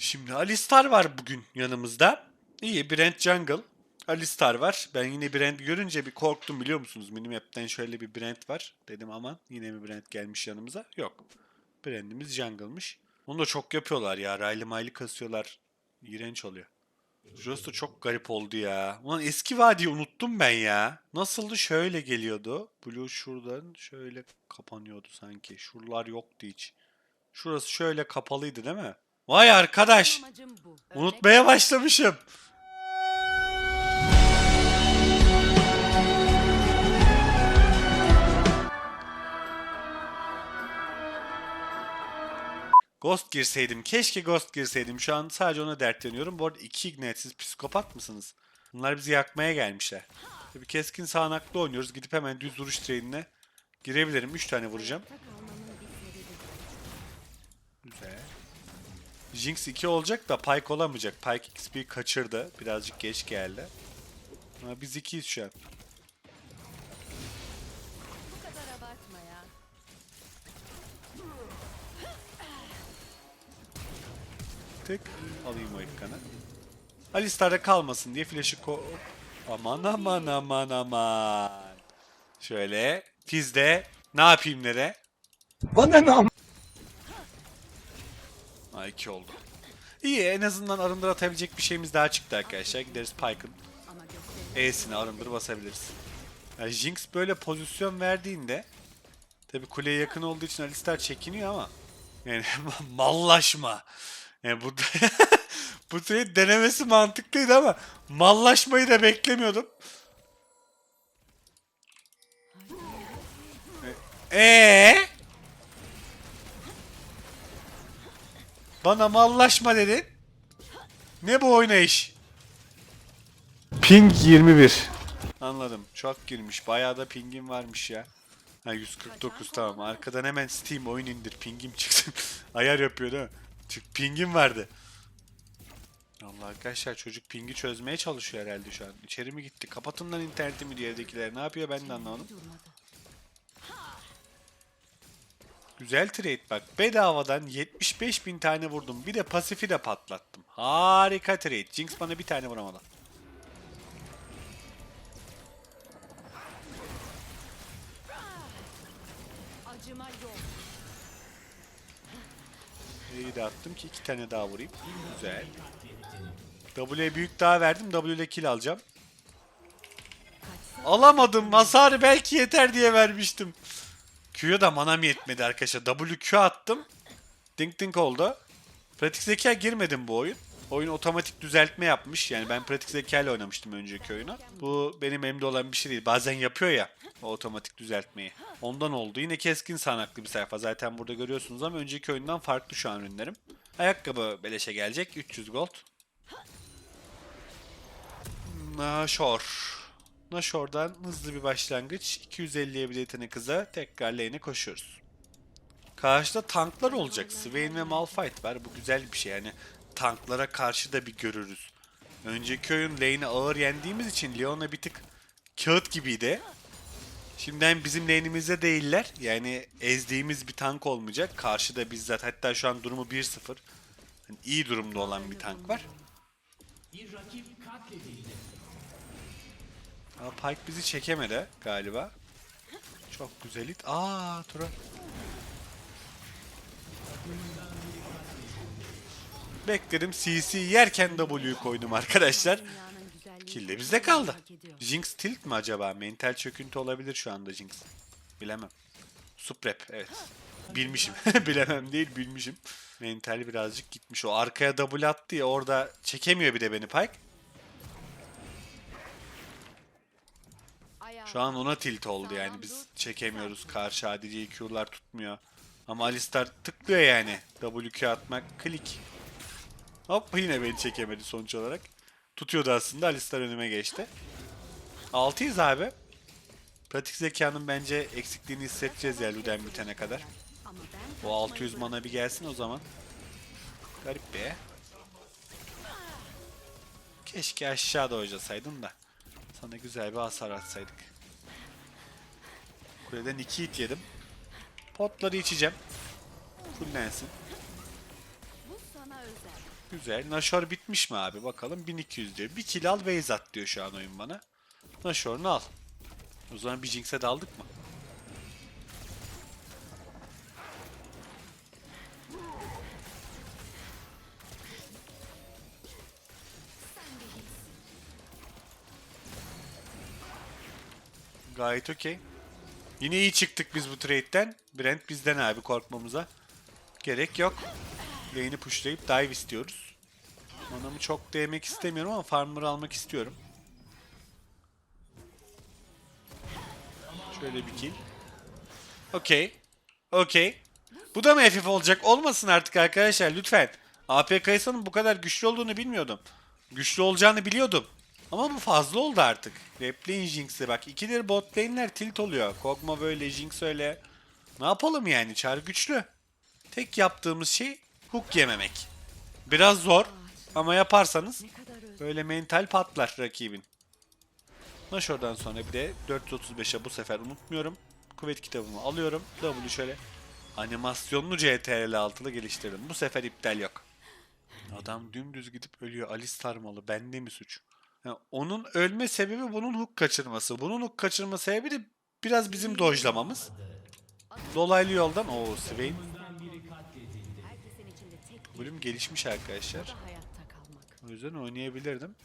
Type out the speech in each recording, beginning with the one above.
Şimdi Alistar var bugün yanımızda. İyi Brent Jungle. Alistar var. Ben yine Brent görünce bir korktum biliyor musunuz? Minimap'ten şöyle bir Brent var. Dedim aman yine mi Brent gelmiş yanımıza? Yok. Brent'imiz Jungle'mış. Onu da çok yapıyorlar ya. Raylı maylı kasıyorlar. İğrenç oluyor. Da çok garip oldu ya. Ulan eski vadiyi unuttum ben ya. Nasıldı? Şöyle geliyordu. Blue şuradan şöyle kapanıyordu sanki. Şuralar yoktu hiç. Şurası şöyle kapalıydı değil mi? Vay arkadaş. Unutmaya başlamışım. Ghost girseydim. Keşke Ghost girseydim. Şu an sadece ona dertleniyorum. Bu arada iki Ignite siz psikopat mısınız? Bunlar bizi yakmaya gelmişler. Tabii keskin sağanaklı oynuyoruz. Gidip hemen düz vuruş trainine girebilirim. 3 tane vuracağım. Güzel. Jinx 2 olacak da Pyke olamayacak. Pyke XP kaçırdı. Birazcık geç geldi. Ama biz 2'yiz şu an. Tık. Alayım o ekranı. Alistar'da kalmasın diye flash'ı ko... Aman aman aman aman. Şöyle. Fizde. Ne yapayım nere? Bana ne 2 oldu. İyi en azından arındır atabilecek bir şeyimiz daha çıktı arkadaşlar. Gideriz Pyke'ın. E'sini arındır basabiliriz. Yani Jinx böyle pozisyon verdiğinde tabi kuleye yakın olduğu için Alistar çekiniyor ama yani mallaşma. Yani bu bu trade denemesi mantıklıydı ama mallaşmayı da beklemiyordum. Ee? Bana mallaşma dedin. Ne bu oynayış? Ping 21. Anladım. Çok girmiş. Bayağı da pingim varmış ya. Ha 149 tamam. Arkadan hemen Steam oyun indir. Pingim çıksın. Ayar yapıyor değil mi? Çık pingim vardı. Allah arkadaşlar çocuk pingi çözmeye çalışıyor herhalde şu an. İçeri mi gitti? Kapatın lan internetimi diye evdekiler. Ne yapıyor ben de anlamadım. Güzel trade bak. Bedavadan 75 bin tane vurdum. Bir de pasifi de patlattım. Harika trade. Jinx bana bir tane vuramadı. İyi de attım ki iki tane daha vurayım. Güzel. W'ye büyük daha verdim. W ile kill alacağım. Alamadım. Hasarı belki yeter diye vermiştim. Q'ya da manam yetmedi arkadaşlar. W Q attım. Dink dink oldu. Pratik zeka girmedim bu oyun. Oyun otomatik düzeltme yapmış. Yani ben pratik zeka ile oynamıştım önceki oyunu. Bu benim elimde olan bir şey değil. Bazen yapıyor ya o otomatik düzeltmeyi. Ondan oldu. Yine keskin sanaklı bir sayfa. Zaten burada görüyorsunuz ama önceki oyundan farklı şu an ürünlerim. Ayakkabı beleşe gelecek. 300 gold. Nashor. Nashor'dan hızlı bir başlangıç. 250'ye bir yetenek hıza tekrar lane'e koşuyoruz. Karşıda tanklar olacak. Swain ve Malphite var. Bu güzel bir şey. Yani tanklara karşı da bir görürüz. Önceki oyun lane'i ağır yendiğimiz için Leona bir tık kağıt gibiydi. Şimdiden bizim lane'imizde değiller. Yani ezdiğimiz bir tank olmayacak. Karşıda bizzat hatta şu an durumu 1-0. Yani iyi durumda olan bir tank var. Ama Pike bizi çekemedi galiba. Çok güzel it. Aa Tura. Bekledim CC yerken W'yu koydum arkadaşlar. Kill de bizde kaldı. Jinx tilt mi acaba? Mental çöküntü olabilir şu anda Jinx. Bilemem. Suprep evet. Bilmişim. Bilemem değil bilmişim. Mental birazcık gitmiş. O arkaya double attı ya orada çekemiyor bir de beni Pike. Şu an ona tilt oldu yani biz çekemiyoruz. Karşı ADC Q'lar tutmuyor. Ama Alistar tıklıyor yani. WQ atmak klik. Hop yine beni çekemedi sonuç olarak. Tutuyordu aslında Alistar önüme geçti. 6'yız abi. Pratik zekanın bence eksikliğini hissedeceğiz ya Luden bitene kadar. O 600 mana bir gelsin o zaman. Garip be. Keşke aşağıda oynasaydın da. Sana güzel bir hasar atsaydık. Kuleden 2 hit yedim. Potları içeceğim. Fullensin. Güzel. Nashor bitmiş mi abi? Bakalım 1200 diyor. Bir kill al base at diyor şu an oyun bana. Nashor'unu al. O zaman bir Jinx'e daldık mı? Gayet okey. Yine iyi çıktık biz bu trade'den. Brent bizden abi korkmamıza. Gerek yok. Lane'i pushlayıp dive istiyoruz. Manamı çok değmek istemiyorum ama farmer almak istiyorum. Şöyle bir kill. Okey. Okey. Bu da mı FF olacak? Olmasın artık arkadaşlar lütfen. AP Kayısa'nın bu kadar güçlü olduğunu bilmiyordum. Güçlü olacağını biliyordum. Ama bu fazla oldu artık. Replaying Jinx'e bak. ikidir bot lane'ler tilt oluyor. Kog'Maw böyle, Jinx öyle. Ne yapalım yani? Çar güçlü. Tek yaptığımız şey hook yememek. Biraz zor ama yaparsanız böyle mental patlar rakibin. Nashor'dan sonra bir de 435'e bu sefer unutmuyorum. Kuvvet kitabımı alıyorum. W şöyle animasyonlu CTRL altılı geliştirdim. Bu sefer iptal yok. Adam dümdüz gidip ölüyor. Alistar malı. Bende mi suç? Ya onun ölme sebebi bunun hook kaçırması. Bunun hook kaçırma sebebi de biraz bizim dojlamamız. Dolaylı yoldan o Swain bölüm gelişmiş arkadaşlar. O yüzden oynayabilirdim.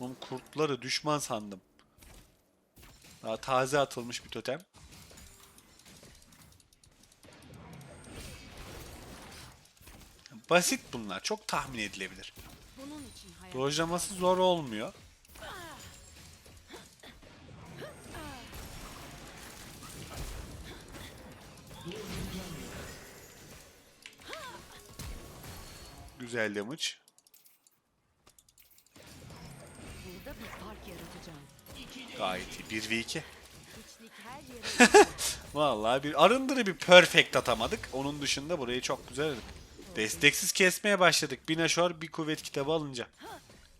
Oğlum kurtları düşman sandım. Daha taze atılmış bir totem. Basit bunlar. Çok tahmin edilebilir. Dojlaması zor olmuyor. Güzel damage. Burada bir fark yaratacağım. Gayet iyi. 1v2. İçlik her yere Vallahi bir arındırı bir perfect atamadık. Onun dışında burayı çok güzel. Desteksiz kesmeye başladık. Bir Nashor bir kuvvet kitabı alınca.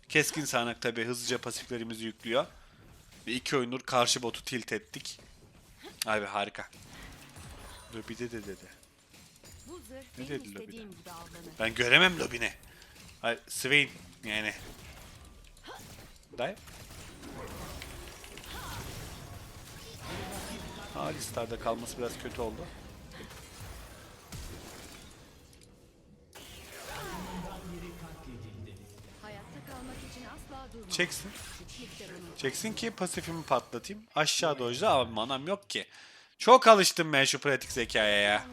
Keskin sağanak tabi hızlıca pasiflerimizi yüklüyor. Ve iki oyundur karşı botu tilt ettik. Abi harika. Lobide de dedi. Ne dedi lobide? Ben göremem lobine. Hayır, Swain yani. Dive. Alistar'da kalması biraz kötü oldu. Çeksin. Çeksin ki pasifimi patlatayım. Aşağı dojda abi manam yok ki. Çok alıştım ben şu pratik zekaya ya.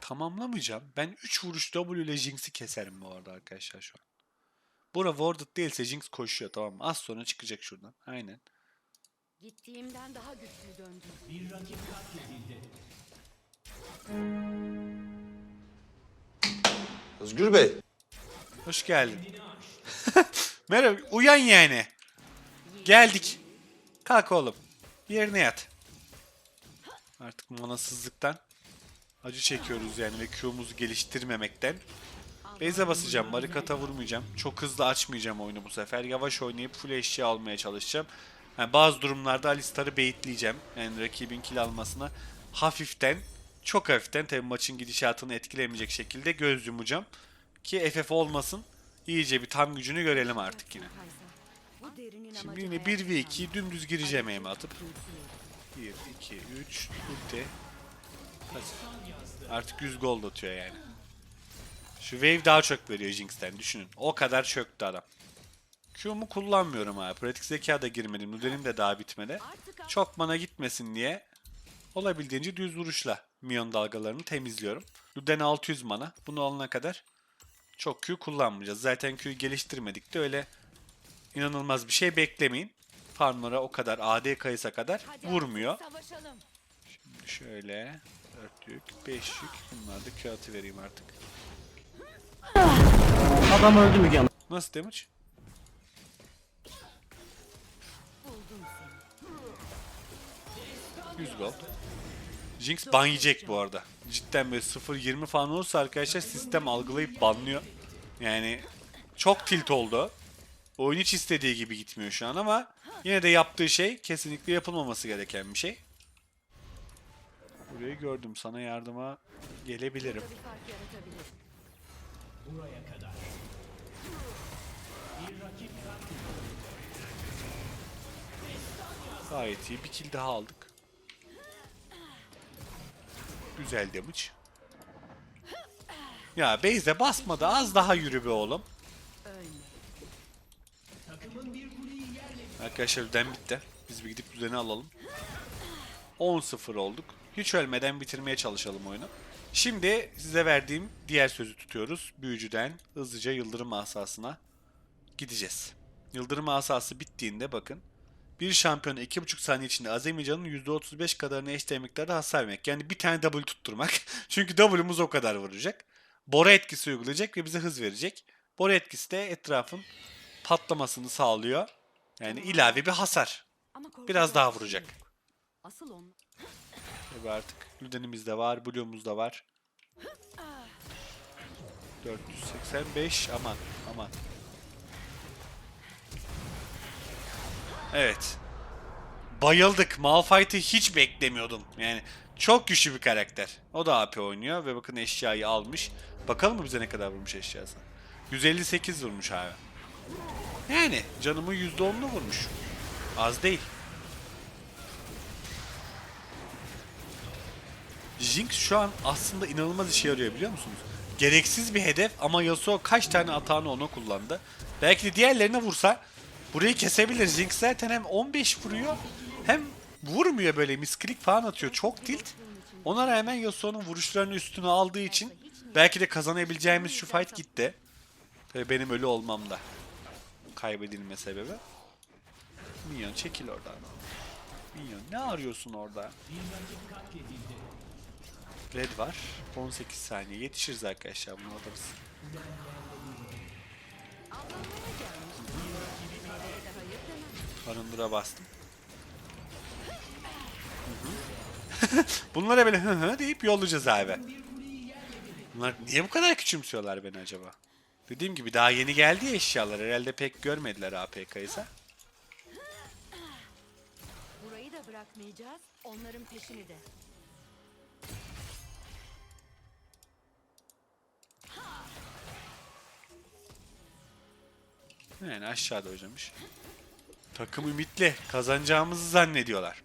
Tamamlamayacağım. Ben 3 vuruş W ile Jinx'i keserim bu arada arkadaşlar şu an. Bura warded değilse Jinx koşuyor tamam mı? Az sonra çıkacak şuradan. Aynen. Gittiğimden daha güçlü döndüm. Özgür Bey. Hoş geldin. Merhaba. Uyan yani. Geldik. Kalk oğlum. Yerine yat. Artık manasızlıktan acı çekiyoruz yani ve Q'muzu geliştirmemekten. Base'e basacağım. Barikata vurmayacağım. Çok hızlı açmayacağım oyunu bu sefer. Yavaş oynayıp full eşya almaya çalışacağım. Yani bazı durumlarda Alistar'ı baitleyeceğim. Yani rakibin kill almasına hafiften, çok hafiften tabii maçın gidişatını etkilemeyecek şekilde göz yumacağım. Ki FF olmasın. İyice bir tam gücünü görelim artık yine. Şimdi yine hayatta 1v2 kalmak. dümdüz gireceğim aim atıp. Kimseye. 1, 2, 3, ulti. Pasif. Artık 100 gold atıyor yani. Şu wave daha çok veriyor Jinx'ten düşünün. O kadar çöktü adam. Q'mu kullanmıyorum abi. Pratik zeka da girmedim. Nudel'im de daha bitmedi. Çok mana gitmesin diye olabildiğince düz vuruşla Mion dalgalarını temizliyorum. Luden 600 mana. Bunu alana kadar çok Q kullanmayacağız. Zaten Q'yu geliştirmedik de öyle inanılmaz bir şey beklemeyin. Farmlara o kadar AD kayısa kadar vurmuyor. Savaşalım. Şöyle 4 yük, 5 yük. Bunlar da Q atı vereyim artık. Adam öldü Müge Hanım. Nasıl damage? Buldum seni. 100 gold. Jinx ban yiyecek bu arada. Cidden böyle 0-20 falan olursa arkadaşlar sistem algılayıp banlıyor. Yani çok tilt oldu. Oyun hiç istediği gibi gitmiyor şu an ama yine de yaptığı şey kesinlikle yapılmaması gereken bir şey. Burayı gördüm. Sana yardıma gelebilirim. Fark yaratabilir. Gayet iyi. Bir kill daha aldık. Güzel damage. Ya base'e basmadı. Az daha yürü be oğlum. Arkadaşlar düzen bitti. Biz bir gidip düzeni alalım. 10-0 olduk. Hiç ölmeden bitirmeye çalışalım oyunu. Şimdi size verdiğim diğer sözü tutuyoruz. Büyücüden hızlıca Yıldırım Asası'na gideceğiz. Yıldırım Asası bittiğinde bakın. Bir şampiyona 2,5 saniye içinde azami canın %35 kadarını eşdeğer miktarda hasar vermek. Yani bir tane W tutturmak. Çünkü W'muz o kadar vuracak. Bora etkisi uygulayacak ve bize hız verecek. Bora etkisi de etrafın patlamasını sağlıyor. Yani ilave bir hasar. Biraz daha vuracak. şey yok. Asıl on. Tabii artık Luden'imiz de var, Blue'umuz da var. 485 aman aman. Evet. Bayıldık. Malphite'i hiç beklemiyordum. Yani çok güçlü bir karakter. O da AP oynuyor ve bakın eşyayı almış. Bakalım mı bize ne kadar vurmuş eşyası? 158 vurmuş abi. Yani canımı %10'unu vurmuş. Az değil. Jinx şu an aslında inanılmaz işe yarıyor biliyor musunuz? Gereksiz bir hedef ama Yasuo kaç tane atağını ona kullandı. Belki de diğerlerine vursa burayı kesebilir. Jinx zaten hem 15 vuruyor hem vurmuyor böyle misklik falan atıyor. Çok tilt. Ona rağmen Yasuo'nun vuruşlarını üstüne aldığı için belki de kazanabileceğimiz şu fight gitti. Tabii benim ölü olmam da kaybedilme sebebi. Minyon çekil oradan. Minyon ne arıyorsun orada? Red var. 18 saniye. Yetişiriz arkadaşlar bunu alırız. Arındıra bastım. Bunlara böyle hı hı deyip yollayacağız abi. Bunlar niye bu kadar küçümsüyorlar beni acaba? Dediğim gibi daha yeni geldi ya eşyalar. Herhalde pek görmediler APK'yı ise. Burayı da bırakmayacağız. Onların peşini de. Yani aşağıda hocamış. Takım ümitli. Kazanacağımızı zannediyorlar.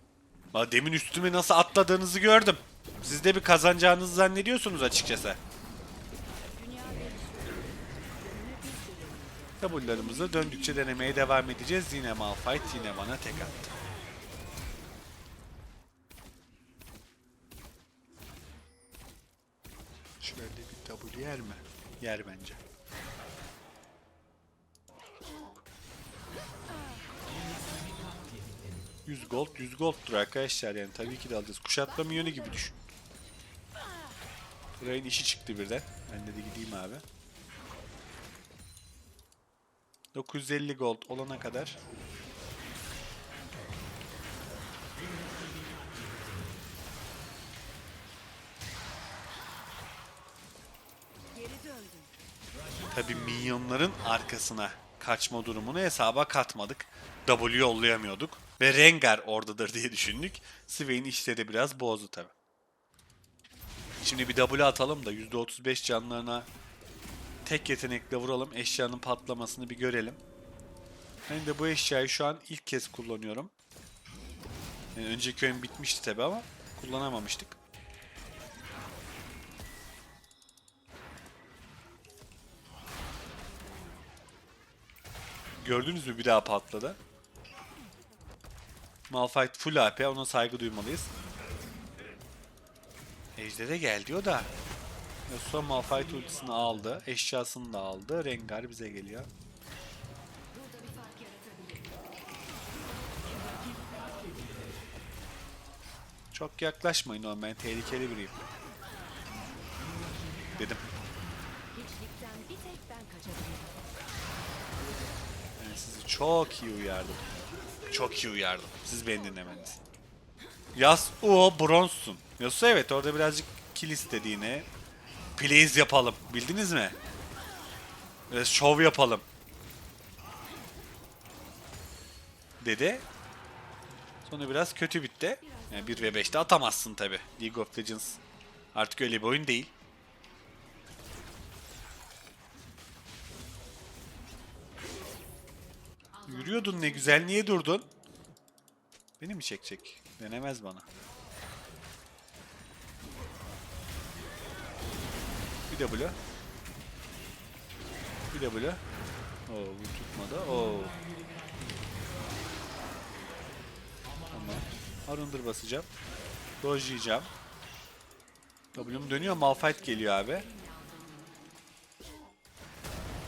Bak demin üstüme nasıl atladığınızı gördüm. Siz de bir kazanacağınızı zannediyorsunuz açıkçası. W'larımızı döndükçe denemeye devam edeceğiz. Yine Malphite yine bana tek attı. Şöyle bir W yer mi? Yer bence. ...100 gold, 100 gold'tur arkadaşlar yani tabii ki de alacağız. Kuşatma milyonu gibi düşün. Burayın işi çıktı birden. Ben de, de gideyim abi. 950 gold olana kadar tabi minyonların arkasına kaçma durumunu hesaba katmadık. W yollayamıyorduk. Ve Rengar oradadır diye düşündük. Swain işte de biraz bozdu tabi. Şimdi bir W atalım da %35 canlarına tek yetenekle vuralım. Eşyanın patlamasını bir görelim. Ben de bu eşyayı şu an ilk kez kullanıyorum. Yani önceki oyun bitmişti tabi ama kullanamamıştık. Gördünüz mü bir daha patladı. Malphite full AP ona saygı duymalıyız. Ejder'e gel diyor da. Yasuo Malphite ultisini aldı. Eşyasını da aldı. Rengar bize geliyor. Çok yaklaşmayın oğlum ben tehlikeli biriyim. Dedim. Ben sizi çok iyi uyardım. Çok iyi uyardım. Siz beni dinlemeniz. Yasuo bronzsun. Yasuo evet orada birazcık kill istediğini. Plays yapalım. Bildiniz mi? Biraz şov yapalım. Dedi. Sonu biraz kötü bitti. Yani 1 ve 5'te atamazsın tabi. League of Legends artık öyle bir oyun değil. Yürüyordun ne güzel niye durdun? Beni mi çekecek? Denemez bana. Bir W. Bir W. Oo bu tutmadı. Oo. Tamam. Arındır basacağım. Dojlayacağım. W'm dönüyor. Malphite geliyor abi.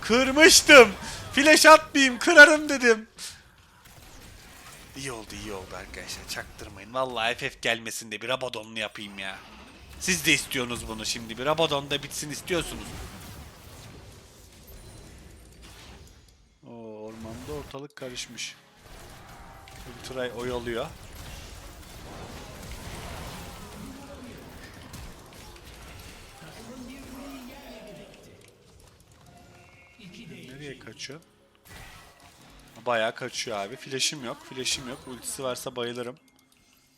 Kırmıştım. Flash atmayayım. Kırarım dedim. İyi oldu iyi oldu arkadaşlar. Çaktırmayın. Vallahi FF gelmesin de bir Rabadon'lu yapayım ya. Siz de istiyorsunuz bunu şimdi. Bir Rabadon'da bitsin istiyorsunuz. Oo, ormanda ortalık karışmış. Ultray oyalıyor. Nereye kaçıyor? Bayağı kaçıyor abi. Flash'im yok. Flash'im yok. Ultisi varsa bayılırım.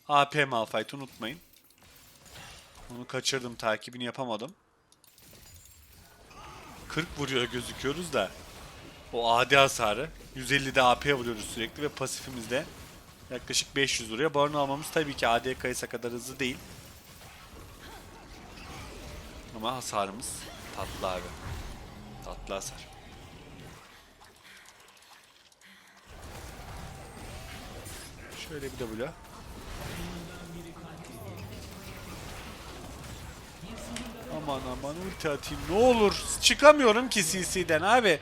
AP Malphite unutmayın. Onu kaçırdım. Takibini yapamadım. 40 vuruyor gözüküyoruz da. O AD hasarı. 150'de AP vuruyoruz sürekli ve pasifimizde yaklaşık 500 vuruyor. Baron almamız tabii ki AD kayısa kadar hızlı değil. Ama hasarımız tatlı abi. Tatlı hasar. Şöyle bir W. Aman aman ulti atayım ne olur. Çıkamıyorum ki CC'den abi.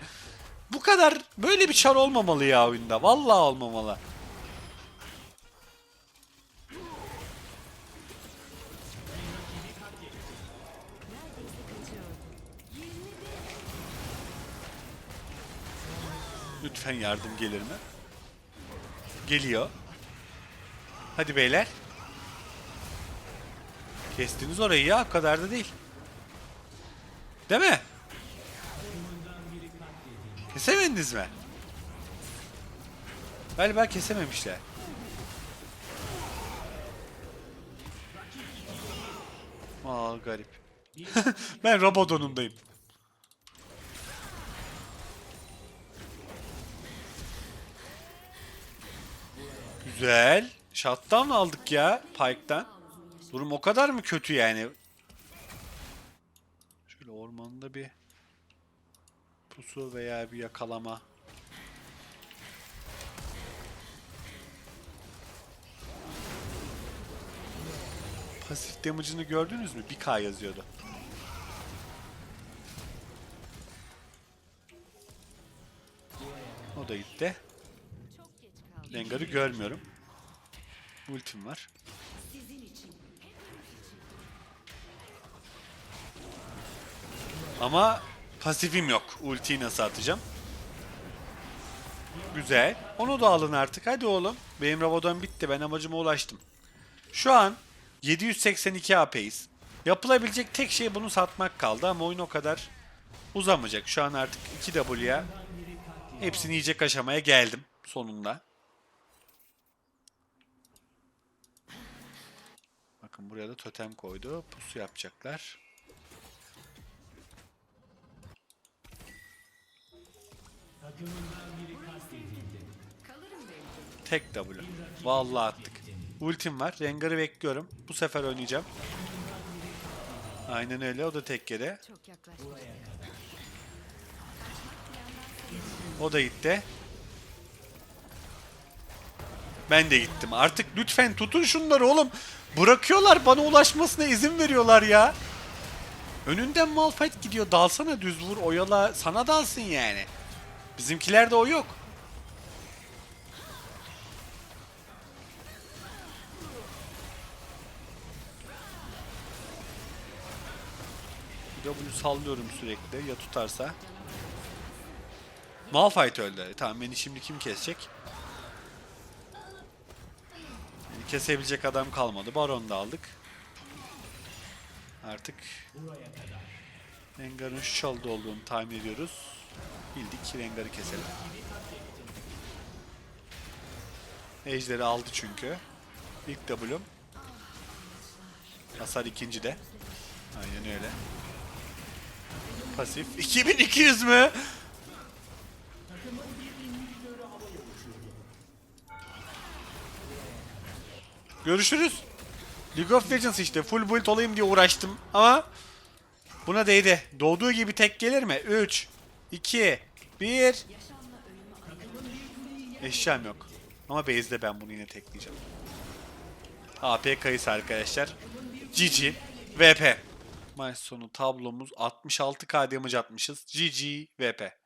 Bu kadar böyle bir çar olmamalı ya oyunda. Vallahi olmamalı. Lütfen yardım gelir mi? Geliyor. Hadi beyler. Kestiniz orayı ya. Kadar da değil. Değil mi? Kesemediniz mi? Galiba kesememişler. Aa garip. ben Rabadon'undayım. Güzel. Shutdown aldık ya Pike'dan. Durum o kadar mı kötü yani? Şöyle ormanda bir pusu veya bir yakalama. Pasif damage'ını gördünüz mü? 1k yazıyordu. O da gitti. Rengar'ı görmüyorum. Ultim var. Sizin için. Ama pasifim yok. Ultiyi nasıl atacağım? Güzel. Onu da alın artık. Hadi oğlum. Benim Rabadon bitti. Ben amacıma ulaştım. Şu an 782 AP'yiz. Yapılabilecek tek şey bunu satmak kaldı ama oyun o kadar uzamayacak. Şu an artık 2W'ya hepsini yiyecek aşamaya geldim sonunda. Bakın buraya da totem koydu. Pusu yapacaklar. Tek W. Vallahi attık. Ultim var. Rengar'ı bekliyorum. Bu sefer oynayacağım. Aynen öyle. O da tek yere. O da gitti. Ben de gittim. Artık lütfen tutun şunları oğlum. Bırakıyorlar bana ulaşmasına izin veriyorlar ya. Önünden Malphite gidiyor. Dalsana düz vur. Oyala. Sana dalsın yani. Bizimkilerde o yok. W sallıyorum sürekli ya tutarsa. Malphite öldü. Tamam beni şimdi kim kesecek? Beni kesebilecek adam kalmadı. Baron da aldık. Artık Rengar'ın şu çaldı olduğunu tahmin ediyoruz. Bildik Rengar'ı keselim. Ejder'i aldı çünkü. İlk W'm. Hasar ikinci de. Aynen öyle. Pasif. 2200 mü? Görüşürüz. League of Legends işte full build olayım diye uğraştım ama buna değdi. Doğduğu gibi tek gelir mi? 3 2 1 Eşyam yok. Ama base'de ben bunu yine tekleyeceğim. AP kayısı arkadaşlar. GG VP. Maç sonu tablomuz 66k damage atmışız. GG VP.